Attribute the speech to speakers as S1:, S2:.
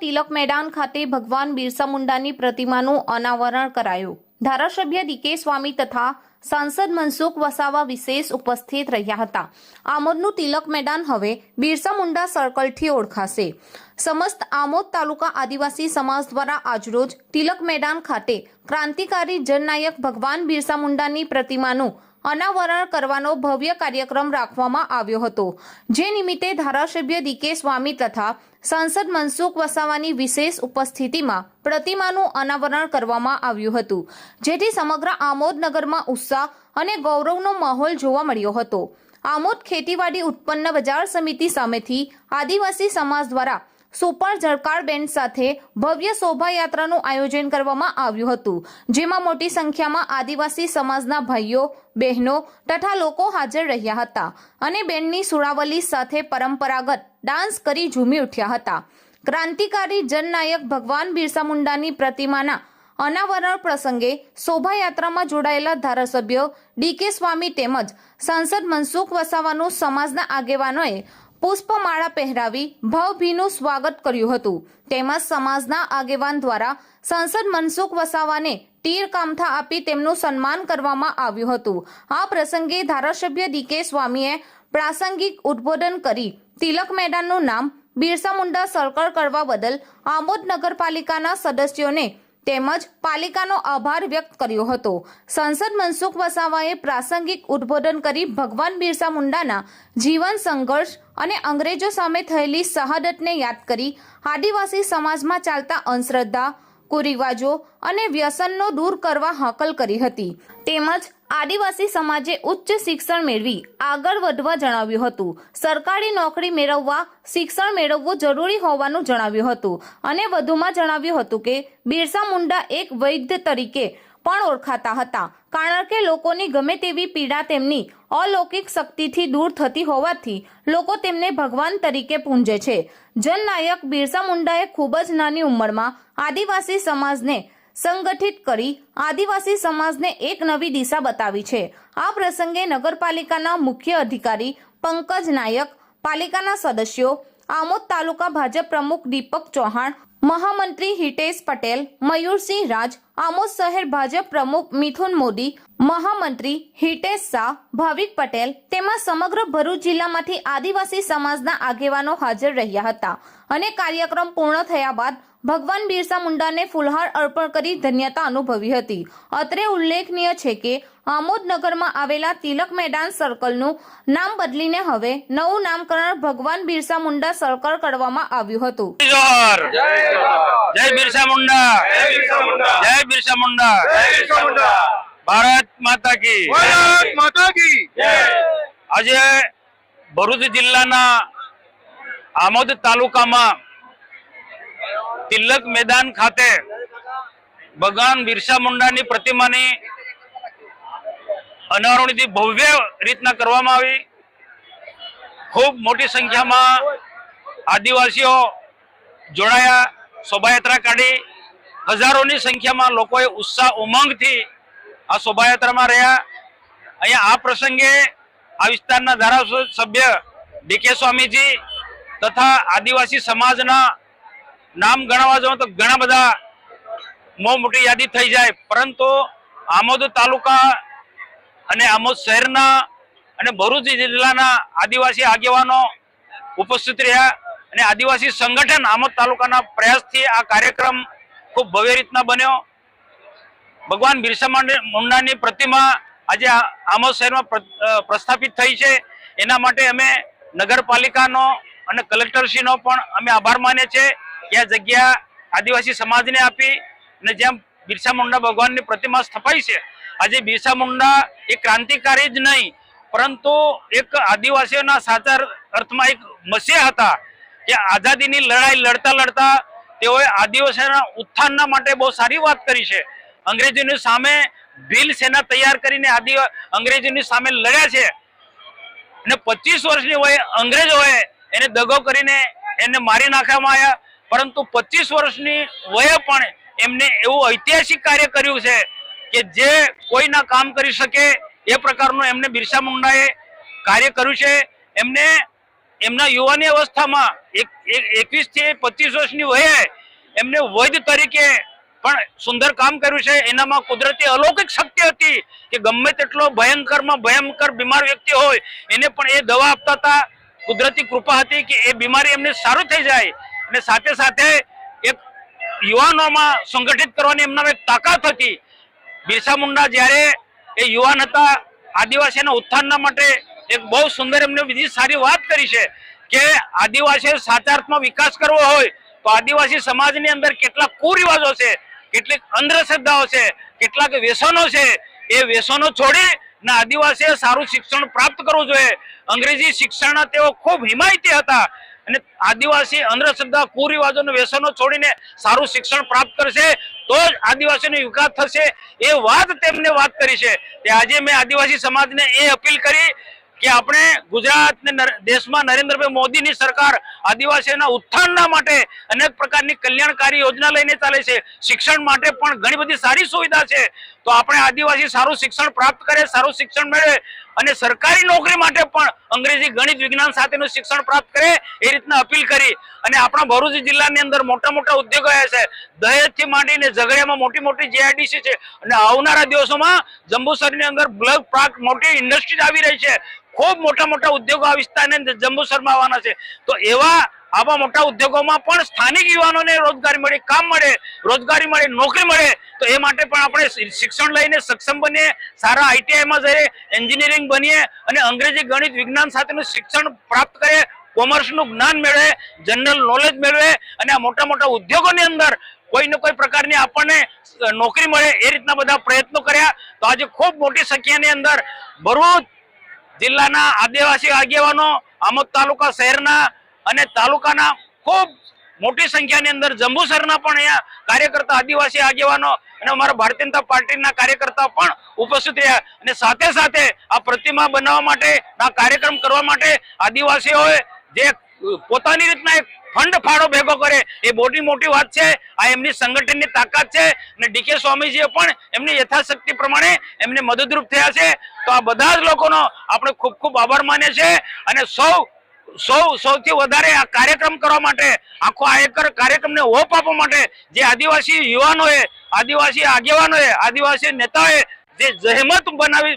S1: તિલક મેદાન ખાતે ભગવાન બિરસા મુંડાની પ્રતિમાનું અનાવરણ કરાયું. ધારાસભ્ય ડીકે સ્વામી તથા સાંસદ મનસુખ વસાવા વિશેષ ઉપસ્થિત રહ્યા હતા. આમોદનું તિલક મેદાન હવે બિરસા મુંડા સર્કલથી ઓળખાશે. સમસ્ત આમોદ તાલુકા આદિવાસી સમાજ દ્વારા આજરોજ તિલક મેદાન ખાતે ક્રાંતિકારી જનનાયક ભગવાન બિરસા મુંડાની પ્રતિમાનું અનાવરણ કરવાનો ભવ્ય કાર્યક્રમ રાખવામાં આવ્યો હતો. જે નિમિત્તે ધારાસભ્ય ડીકે સ્વામી તથા સાંસદ મનસુખ વસાવાની વિશેષ ઉપસ્થિતિમાં પ્રતિમાનું અનાવરણ કરવામાં આવ્યું હતું, જેથી સમગ્ર આમોદનગરમાં ઉત્સાહ અને ગૌરવનો માહોલ જોવા મળ્યો હતો. આમોદ ખેતીવાડી ઉત્પન્ન બજાર સમિતિ સામેથી આદિવાસી સમાજ દ્વારા સુપર ઝળકાર બેન્ડ સાથે ભવ્ય શોભાયાત્રાનું આયોજન કરવામાં આવ્યું હતું, જેમાં મોટી સંખ્યામાં આદિવાસી સમાજના ભાઈઓ, બહેનો તથા લોકો હાજર રહ્યા હતા અને બેન્ડની સુરાવલી સાથે પરંપરાગત ડાન્સ કરી ઝૂમી ઉઠ્યા હતા. ક્રાંતિકારી જનનાયક ભગવાન બિરસા મુંડાની પ્રતિમાના અનાવરણ પ્રસંગે શોભાયાત્રામાં જોડાયેલા ધારાસભ્યો ડીકે સ્વામી તેમજ સાંસદ મનસુખ વસાવાનું સમાજના આગેવાનોએ પુષ્પમાળા પહેરાવી ભાવભીનું સ્વાગત કર્યું હતું. તેમજ સમાજના આગેવાન દ્વારા સાંસદ મનસુખ વસાવાને તીર કામથા આપી તેમનું સન્માન કરવામાં આવ્યું હતું. આ પ્રસંગે ધારાસભ્ય ડીકે સ્વામીએ પ્રાસંગિક ઉદ્બોધન કરી તિલક મેદાનનું નામ બિરસા મુંડા સર્કલ કરવા બદલ આમોદ નગરપાલિકાના સદસ્યોને તેમજ પાલિકાનો આભાર વ્યક્ત કર્યો હતો. સંસદ મનસુખ વસાવાએ પ્રાસંગિક ઉદ્બોધન કરી ભગવાન બિરસા મુંડાના જીવન સંઘર્ષ અને અંગ્રેજો સામે થયેલી શહાદતને યાદ કરી આદિવાસી સમાજમાં ચાલતા અંધશ્રદ્ધા કુરિવાજો અને વ્યસનનો દૂર કરવા હાકલ કરી હતી. તેમજ આદિવાસી સમાજે ઉચ્ચ શિક્ષણ મેળવી આગળ વધવા જણાવ્યું હતું. સરકારી નોકરી મેળવવા શિક્ષણ મેળવવું જરૂરી હોવાનું જણાવ્યું હતું અને વધુમાં જણાવ્યું હતું કે બિરસા મુંડા એક વૈદ્ય તરીકે પણ ઓળખાતા હતા. કારણ કે લોકોની ગમે તેવી પીડા તેમની અલૌકિક શક્તિથી દૂર થતી હોવાથી લોકો તેમને ભગવાન તરીકે પૂંજે છે. જનનાયક બિરસા મુંડાએ ખૂબ જ નાની ઉંમરમાં આદિવાસી સમાજને સંગઠિત કરી આદિવાસી સમાજને એક નવી દિશા બતાવી છે. આ પ્રસંગે નગરપાલિકાના મુખ્ય અધિકારી પંકજ નાયક, પાલિકાના સદસ્યો, આમોદ તાલુકા ભાજપ પ્રમુખ દીપક ચૌહાણ મહામંત્રી હિતેશ પટેલ, મયુરસિંહ રાજ, આમોદ શહેર ભાજપ પ્રમુખ મિથુન મોદી, મહામંત્રી હિતેશ શાહ, ભાવિક પટેલ તેમજ સમગ્ર ભરૂચ જિલ્લામાંથી આદિવાસી સમાજના આગેવાનો હાજર રહ્યા હતા અને કાર્યક્રમ પૂર્ણ થયા બાદ ભગવાન બિરસા મુંડાને ફૂલહાર અર્પણ કરી ધન્યતા અનુભવી હતી. અત્રે ઉલ્લેખનીય છે કે આમોદનગરમાં આવેલા તિલક મેદાન સર્કલનું નામ બદલીને હવે નવું નામકરણ ભગવાન બિરસા મુંડા સર્કલ કરવામાં આવ્યું હતું.
S2: જય બિરસા મુંડા. જય બિરસા મુંડા. ભારત માતા કી.
S3: ભારત માતા કી.
S2: આજે ભરૂચ જિલ્લાના આમોદ તાલુકામાં તિલક મેદાન ખાતે ભગવાન બિરસા મુંડાની પ્રતિમાની અનાવરણથી ભવ્ય રીતના કરવામાં આવી. ખૂબ મોટી સંખ્યામાં આદિવાસીઓ જોડાયા, શોભાયાત્રા કાઢી. હજારોની સંખ્યામાં લોકોએ ઉત્સાહ ઉમંગથી આ શોભાયાત્રામાં રહ્યા. અહીંયા આ પ્રસંગે આ વિસ્તારના ધારાસભ્ય ડીકે સ્વામીજી તથા આદિવાસી સમાજના નામ ગણાવવા જાઉં તો ઘણા બધા બહુ મોટી યાદી થઈ જાય. પરંતુ આમોદ તાલુકા અને આમોદ શહેરના અને ભરૂચ જિલ્લાના આદિવાસી આગેવાનો ઉપસ્થિત રહ્યા અને આદિવાસી સંગઠન આમોદ તાલુકાના પ્રયાસથી આ કાર્યક્રમ ખૂબ ભવ્ય રીતના બન્યો. ભગવાન બિરસા મુંડા- મુંડાની પ્રતિમા આજે આમોદ શહેરમાં પ્રસ્થાપિત થઈ છે. એના માટે અમે નગરપાલિકાનો અને કલેક્ટરશ્રીનો પણ અમે આભાર માનીએ છીએ. આ જગ્યા આદિવાસી સમાજને આપી અને જ્યાં બિરસા મુંડા ભગવાનની પ્રતિમા સ્થપાઈ છે, આજે બિરસા મુંડા એ ક્રાંતિકારી જ નહીં, પરંતુ એક આદિવાસીઓના સાચા અર્થમાં એક મસીહ હતા કે આઝાદીની લડાઈ લડતા લડતા તેઓએ આદિવાસીના ઉત્થાનના માટે બહુ સારી વાત કરી છે. અંગ્રેજોની સામે ભીલ સેના તૈયાર કરીને આદિ અંગ્રેજોની સામે લડ્યા છે. અને પચીસ વર્ષની વયે અંગ્રેજોએ એને દગો કરીને એને મારી નાખવામાં આવ્યા. પરંતુ પચીસ વર્ષની વયે પણ એમને એવું ઐતિહાસિક કાર્ય કર્યું છે કે જે કોઈ ના કામ કરી શકે એ પ્રકારનું એમને બિરસા મુંડાએ કાર્ય કર્યું છે. એમને એમના યુવાની અવસ્થામાં એક એકવીસથી પચીસ વર્ષની વયે એમને વૈદ તરીકે પણ સુંદર કામ કર્યું છે. એનામાં કુદરતી અલૌકિક શક્તિ હતી કે ગમે તેટલો ભયંકરમાં ભયંકર બીમાર વ્યક્તિ હોય એને પણ એ દવા આપતા હતા. કુદરતી કૃપા હતી કે એ બીમારી એમને સારું થઈ જાય. અને સાથે સાથે એક યુવાનોમાં સંગઠિત કરવાની એમનામાં એક તાકાત હતી. બિરસા મુંડા જ્યારે એ યુવાન હતા આદિવાસીના ઉત્થાનના માટે એક બહુ સુંદર એમને બીજી સારી વાત કરી છે કે આદિવાસીઓ સાચા અર્થમાં વિકાસ કરવો હોય તો આદિવાસી સમાજની અંદર કેટલાક કુરિવાજો છે, કેટલીક અંધશ્રદ્ધાઓ છે, કેટલાક વ્યસનો છે. એ વ્યસનો છોડી ને આદિવાસીએ સારું શિક્ષણ પ્રાપ્ત કરવું જોઈએ. અંગ્રેજી શિક્ષણના તેઓ ખૂબ હિમાયતી હતા. અને આદિવાસી અંધશ્રદ્ધા, કુરિવાજોનું વ્યસનો છોડીને સારું શિક્ષણ પ્રાપ્ત કરશે, તો જ આદિવાસીનો વિકાસ થશે. એ વાત તેમને વાત કરી છે. તે આજે મેં આદિવાસી સમાજને એ અપીલ કરી કે આપણે ગુજરાત દેશમાં નરેન્દ્રભાઈ મોદીની સરકાર આદિવાસીઓના ઉત્થાનના માટે અનેક પ્રકારની કલ્યાણકારી યોજના લઈને ચાલે છે. શિક્ષણ માટે પણ ઘણી બધી સારી સુવિધા છે. તો આપણે આદિવાસી સારું શિક્ષણ પ્રાપ્ત કરે, સારું શિક્ષણ મેળવે અને સરકારી નોકરી માટે પણ અંગ્રેજી ગણિત વિજ્ઞાન સાથેનું શિક્ષણ પ્રાપ્ત કરે એ રીતના અપીલ કરી. અને આપણા ભરૂચ જિલ્લાની અંદર મોટા મોટા ઉદ્યોગો આવ્યા છે. દહેજથી માંડીને ઝઘડિયામાં મોટી મોટી જેઆઈડીસી છે. અને આવનારા દિવસોમાં જંબુસરની અંદર બ્લગ પાર્ક મોટી ઇન્ડસ્ટ્રીઝ આવી રહી છે. ખૂબ મોટા મોટા ઉદ્યોગો આ વિસ્તારને જંબુસરમાં આવવાના છે. તો એવા આવા મોટા ઉદ્યોગોમાં પણ સ્થાનિક યુવાનોને રોજગારી મળે, કામ મળે, રોજગારી મળે, નોકરી મળે, તો એ માટે પણ આપણે શિક્ષણ લઈને સક્ષમ બનીએ, સારા આઈટીઆઈમાં જઈએ, એન્જિનિયરિંગ બનીએ અને અંગ્રેજી ગણિત વિજ્ઞાન સાથેનું શિક્ષણ પ્રાપ્ત કરીએ, કોમર્સનું જ્ઞાન મેળવે, જનરલ નોલેજ મેળવે અને આ મોટા મોટા ઉદ્યોગોની અંદર કોઈ ને કોઈ પ્રકારની આપણને નોકરી મળે એ રીતના બધા પ્રયત્નો કર્યા. તો આજે ખૂબ મોટી સંખ્યાની અંદર ભરૂચ જિલ્લાના આદિવાસી આગેવાનો, આમોદ તાલુકા શહેરના અને તાલુકાના ખૂબ મોટી સંખ્યાની અંદર જંબુસરના પણ અહીંયા કાર્યકર્તા, આદિવાસી આગેવાનો અને અમારા ભારતીય જનતા પાર્ટીના કાર્યકર્તા પણ ઉપસ્થિત રહ્યા. અને સાથે સાથે આ પ્રતિમા બનાવવા માટે, આ કાર્યક્રમ કરવા માટે આદિવાસીઓએ જે પોતાની રીતના એક ફંડ ફાળો ભેગો કરે. એ મોટી મોટી વાત છે. આ એમની સંગઠનની તાકાત છે. અને ડીકે સ્વામીજીએ પણ એમની યથાશક્તિ પ્રમાણે એમને મદદરૂપ થયા છે. તો આ બધા જ લોકોનો આપણે ખૂબ ખૂબ આભાર માનીએ છીએ. અને સૌ સૌ, સૌથી વધારે આ કાર્યક્રમ કરવા માટે, આખો આયકર કાર્યક્રમને ઓપ આપવા માટે જે આદિવાસી યુવાનોએ, આદિવાસી આગેવાનોએ, આદિવાસી નેતાઓએ જે જહેમત બનાવી